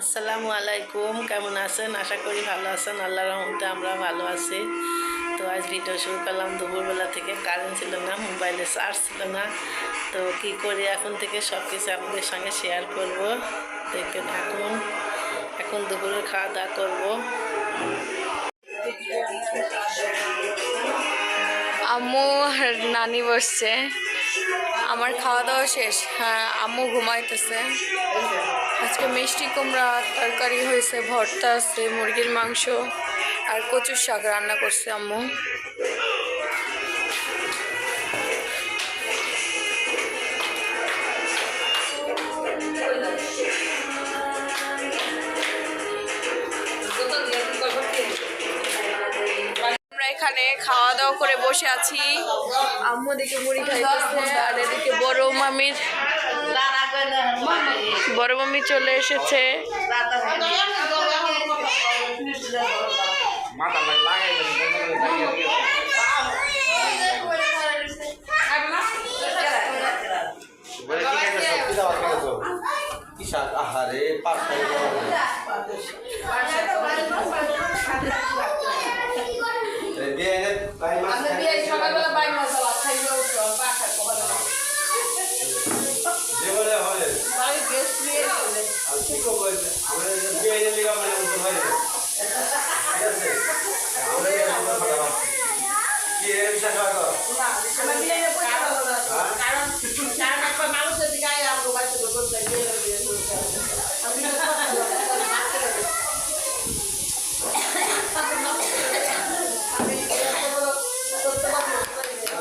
আসসালামু আলাইকুম, কেমন আছেন? আশা করি ভালো আছেন। আল্লাহ রহমতে আমরা ভালো আছি। তো আজ ভিডিও শুরু করলাম। দুপুরবেলা থেকে কারেন্ট ছিল না মোবাইলে চার্জ ছিল না। তো কি করি এখন থেকে সব কিছু আপনাদের সঙ্গে শেয়ার করব। দেখতে থাকুন এখন দুপুরে খাওয়া দাওয়া করব। আম্মু, নানি বসছে। আমার খাওয়া দাওয়া শেষ। হ্যাঁ আম্মু ঘুমাইতেছে। আজকে মিষ্টি কুমড়া তরকারি হয়েছে ভর্তা আছে মুরগির মাংস আর কচুর শাক রান্না করছে আম্মু। আমরা এখানে খাওয়া দাওয়া করে বসে আছি। আম্মু দিকে মুড়ি খাইতেছে আর এদিকে বড় মামির বড় মামি চলে এসেছে। মাথা লাগে লাগাই আহারে কি করব আমরা বিয়ে এনে লিগা মানে উঠতে পারি না ঠিক আছে আমরা এই আমরা ফাটা কি এর বিষয় খাওয়া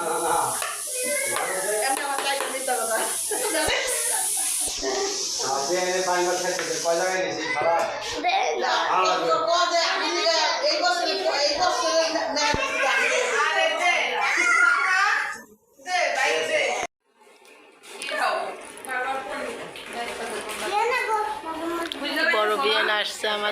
না না আপনি এনে পানি মাছ খাইতে কয় জায়গায় গেছি খারাপ ভালো লাগবে বড় বিয়ান আসছে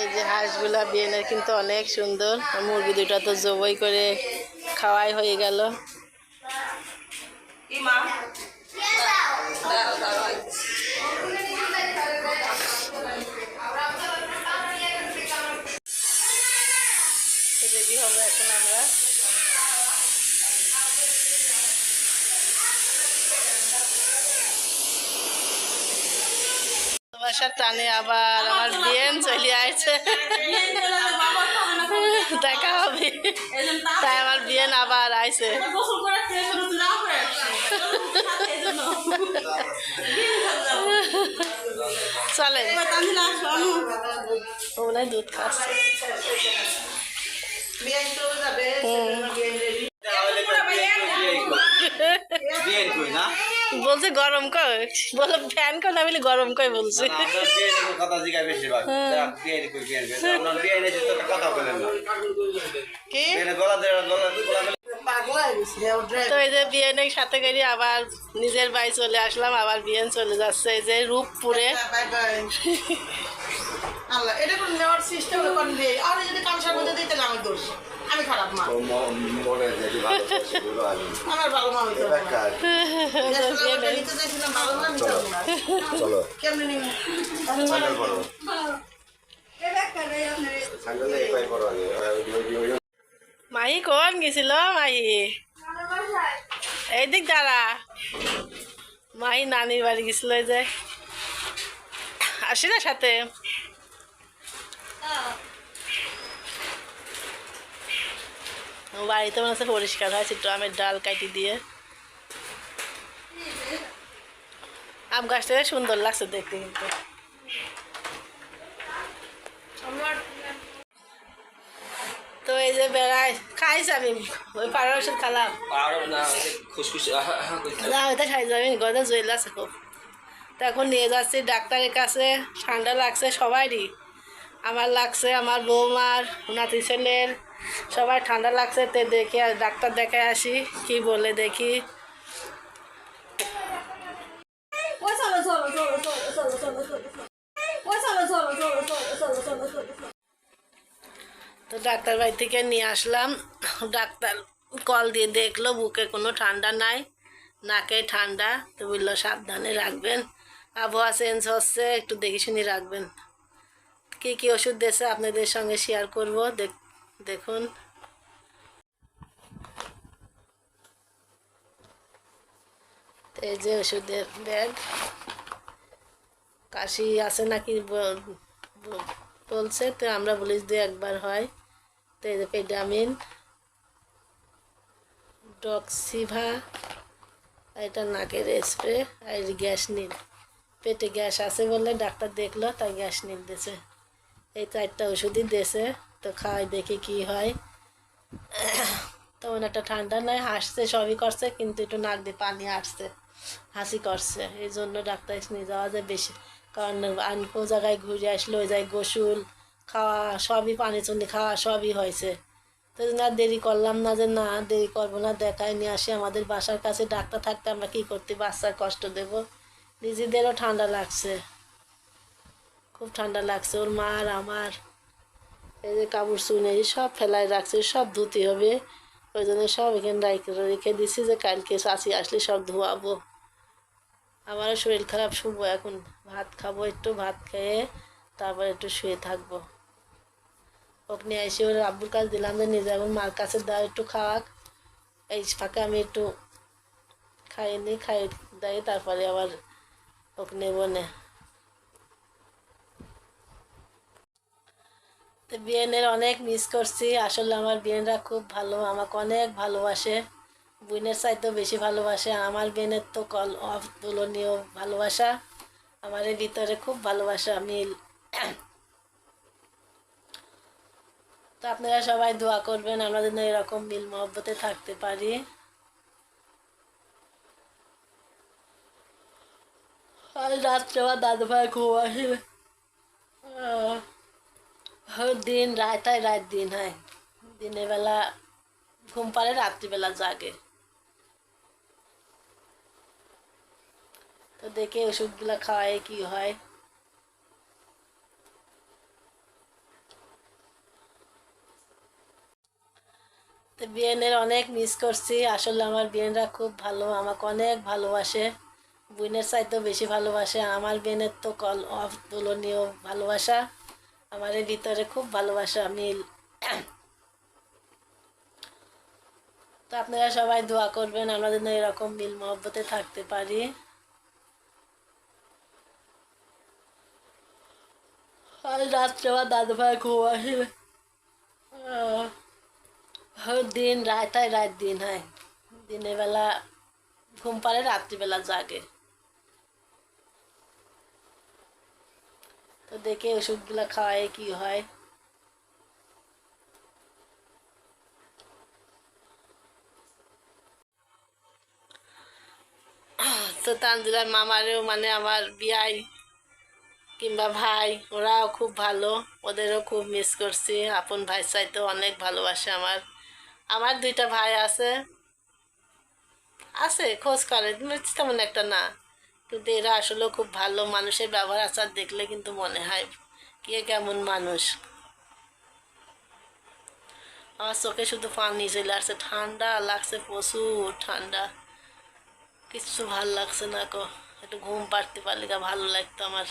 এই যে হাঁসগুলা বিয়েনের কিন্তু অনেক সুন্দর। মুরগি দুটা তো জবই করে খাওয়াই হয়ে গেল। রেডি হবে এখন আমরা। বাসার টানে আবার আমার বিয়েন চলে আসছে। দেখা হবে। তাই আমার বিয়েন আবার আইছে। চলে ওগুলাই দুধ খাচ্ছে। বিয়ে কই না বলছে গরম কর। বলো ফ্যান কর না বলে গরম বলছে। কই বলেন না। কি? তো এই যে বিয়েনের সাথে করে আবার নিজের বাড়ি চলে আসলাম আবার বিয়েন চলে যাচ্ছে। এই যে রূপপুরে। আল্লাহ এটা নেওয়ার সিস্টেম দিয়ে আর যদি মধ্যে দিতে আমি দোষ। আমি খারাপ মা। মনে হয় যে ভালো আমি। আমার ভালো মা হইতে না। চলো। কেমনি নিব? সাইকেল করো সাইকেল আগে। মাহি কোন গেছিল মাহি? এই দিক দাঁড়া। মাহি নানির বাড়ি গেছিল যে। আসি না সাথে? বাড়িতে মনে হচ্ছে পরিষ্কার হয়েছে একটু আমের ডাল কাটি দিয়ে। আম গাছটা সুন্দর লাগছে দেখতে কিন্তু। তো এই যে বেড়ায় খাইছ আমি ওই পাড়ার ওষুধ খালাম। না ওইটা খাই যাবি গদা জয়েল আছে খুব। তো এখন নিয়ে যাচ্ছি ডাক্তারের কাছে ঠান্ডা লাগছে সবারই। আমার লাগছে আমার বৌমার নাতি ছেলের সবাই ঠান্ডা লাগছে তে দেখে ডাক্তার দেখে আসি কি বলে দেখি তো ডাক্তার বাড়ি থেকে নিয়ে আসলাম ডাক্তার কল দিয়ে দেখল বুকে কোনো ঠান্ডা নাই নাকে ঠান্ডা তো বলল সাবধানে রাখবেন আবহাওয়া চেঞ্জ হচ্ছে একটু দেখে শুনে রাখবেন কী কী ওষুধ দিয়েছে আপনাদের সঙ্গে শেয়ার করব দেখ দেখুন। এই যে ওষুধের ব্যাগ। কাশি আছে নাকি বলছে, তো আমরা বলি যে একবার হয়। তো এই যে পেডামিন ডক্সিভা এটা নাকের স্প্রে, আর গ্যাস নীল। পেটে গ্যাস আছে বলে ডাক্তার দেখল, তাই গ্যাস নীল দিয়েছে এই চারটা ওষুধই দিয়েছে তো খাই, দেখি কি হয়। তেমন একটা ঠান্ডা নয় হাসছে, সবই করছে, কিন্তু একটু নাক দিয়ে পানি আসছে হাসি করছে। এই জন্য ডাক্তার নিয়ে যাওয়া যায় বেশি। কারণ আনকো জায়গায় ঘুরে আসলে ওই জায়গায় গোসল, খাওয়া, সবই পানি চুনি খাওয়া, সবই হয়েছে। তো না, দেরি করলাম না যে না, দেরি করব না, দেখায় নিয়ে আসি। আমাদের বাসার কাছে ডাক্তার থাকতে আমরা কী করতে, বাচ্চার কষ্ট দেব? নিজেদেরও ঠান্ডা লাগছে। খুব ঠান্ডা লাগছে, ওর মা আর আমার। এই যে কাপড় চুনে সব ফেলায় রাখছে, সব ধুতে হবে। ওই জন্য সব এখানে রাইখে, রেখে দিছি যে কালকে চাষি আসলে সব ধোয়াবো। আমারও শরীর খারাপ, শুবো এখন। ভাত খাব, একটু ভাত খেয়ে তারপর একটু শুয়ে থাকব। ওকে নিয়ে এসে ওর আব্বুর কাছে দিলাম যে, নিজে এখন মার কাছে দাও, একটু খাওয়াক। এই ফাঁকে আমি একটু খাইয়ে নিই, খাইয়ে দেয় তারপরে আবার ওকে নেব না তো বিয়েনের অনেক মিস করছি। আসলে আমার বিয়েনরা খুব ভালো, আমাকে অনেক ভালোবাসে। বোনের চাইতেও বেশি ভালোবাসে। আমার বোনের তো কল অতুলনীয় ভালোবাসা। আমার ভিতরে খুব ভালোবাসা মিল তো আপনারা সবাই দোয়া করবেন, আমরা যেন এরকম মিল মহব্বতে থাকতে পারি। রাত্রে আমার দাদু ভাই আহ। হর দিন রাত হয় রাত দিন হয় দিনের বেলা ঘুম পারে রাত্রিবেলা জাগে তো দেখে ওষুধগুলো খাওয়াই কি হয় তো বিয়েনের অনেক মিস করছি আসলে আমার বিয়েনরা খুব ভালো, আমাকে অনেক ভালোবাসে। বোনের চাইতেও বেশি ভালোবাসে। আমার বোনের তো কল অতুলনীয় ভালোবাসা। আমার ভিতরে খুব ভালোবাসা, মিল। তো আপনারা সবাই দোয়া করবেন, আমরা যেন এরকম মিল মহব্বতে থাকতে পারি। রাত্রে আমার দাদু ভাই ঘুম আসবে দিন, রাত হয়, রাত দিন হয়। দিনের বেলা ঘুম পারে রাত্রিবেলা জাগে। তো দেখে ওষুধগুলো খাওয়াই কি হয়। তো তানজিলার মামারও মানে আমার বিয়াই কিংবা ভাই, ওরাও খুব ভালো, ওদেরও খুব মিস করছি। আপন ভাই চাইতেও অনেক ভালোবাসে আমার। আমার দুইটা ভাই আছে। আছে, খোঁজ করে, তেমন একটা না। কিন্তু এরা আসলে খুব ভালো মানুষের ব্যবহার আচার দেখলে কিন্তু মনে হয় কে কেমন মানুষ। আমার চোখে শুধু পানি চলে আসছে, ঠান্ডা লাগছে প্রচুর ঠান্ডা। কিচ্ছু ভালো লাগছে না কো একটু ঘুম পাড়তে পারলে ভালো লাগতো আমার।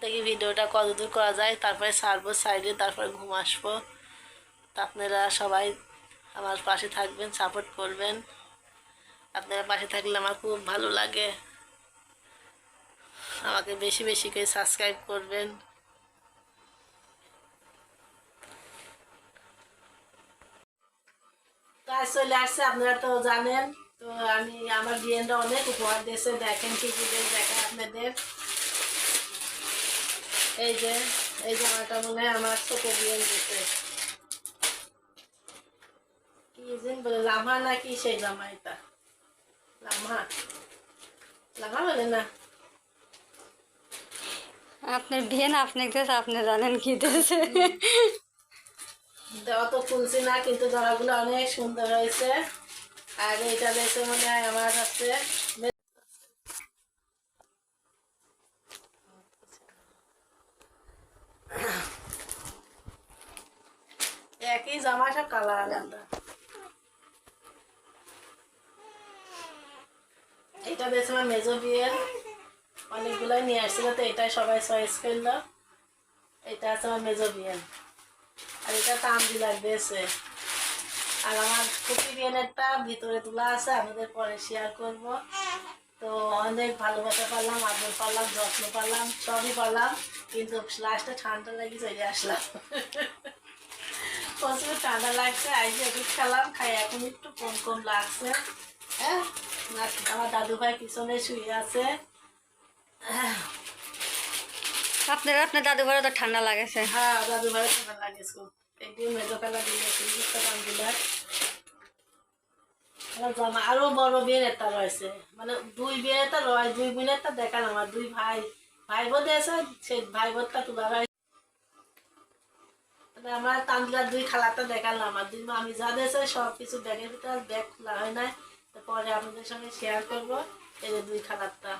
দেখি ভিডিওটা কতদূর করা যায়, তারপরে সারবো সাইডে, তারপরে ঘুম আসব। আপনারা সবাই আমার পাশে থাকবেন, সাপোর্ট করবেন। আপনারা পাশে থাকলে আমার খুব ভালো লাগে। আমাকে বেশি বেশি করে সাবস্ক্রাইব করবেন। কাজ চলে আসছে, আপনারা তো জানেন। তো আমি, আমার বিয়েনরা অনেক উপহার দিয়েছে। দেখেন কি কি দিয়ে দেখেন আপনাদের। এই যে, এই জামাটা মনে হয় আমার ছোট বিয়েন দিতে কি যেন বলে লামা নাকি সেই জামা না আপনার বিয়ে না আপনি আপনি জানেন কি দিয়েছে অত খুলছি না কিন্তু দড়াগুলো অনেক সুন্দর হয়েছে। আর এটা দেখে মনে হয় আমার কাছে একই জামা সব কালার আলাদা। এটা দেখছে আমার মেজো বিয়ের। অনেকগুলোই নিয়ে আসছিল, তো এটাই সবাই চয়েস করল। এটা আছে আমার মেজো বিয়ের আর এটা তামজি লাগতেছে আর আমার কুপি বিয়ানেরটা ভিতরে তোলা আছে, আমাদের পরে শেয়ার করব। তো অনেক ভালোবাসা পারলাম, আদর পারলাম, যত্ন পারলাম, সবই পারলাম, কিন্তু লাস্টে ঠান্ডা লাগি চলে আসলাম। প্রচুর ঠান্ডা লাগছে, আইসে ওষুধ খেলাম, খাই, এখন একটু কম কম লাগছে। হ্যাঁ? আমার দাদু ভাই পিছনে শুয়ে আছে। আপনার আপনার দাদু তো ঠান্ডা লাগেছে। হ্যাঁ দাদু ভাই ঠান্ডা লাগে একদিন মেজো খেলা দিয়েছে ইনস্টাগ্রাম দিলে। জামা আরও বড় বিয়ের একটা রয়েছে। মানে দুই বিয়ের একটা রয় দুই বোনের একটা দেখান আমার দুই ভাই। ভাই বোন আছে সেই ভাই বোনটা তোলা রয়েছে আমার তান্দিলার দুই খালাটা দেখালাম আর দুই আমি যা দিয়েছে সব কিছু ব্যাগের ভিতরে ব্যাগ খোলা হয় নাই। তো পরে আপনাদের সঙ্গে শেয়ার করব যে দুই খালারটা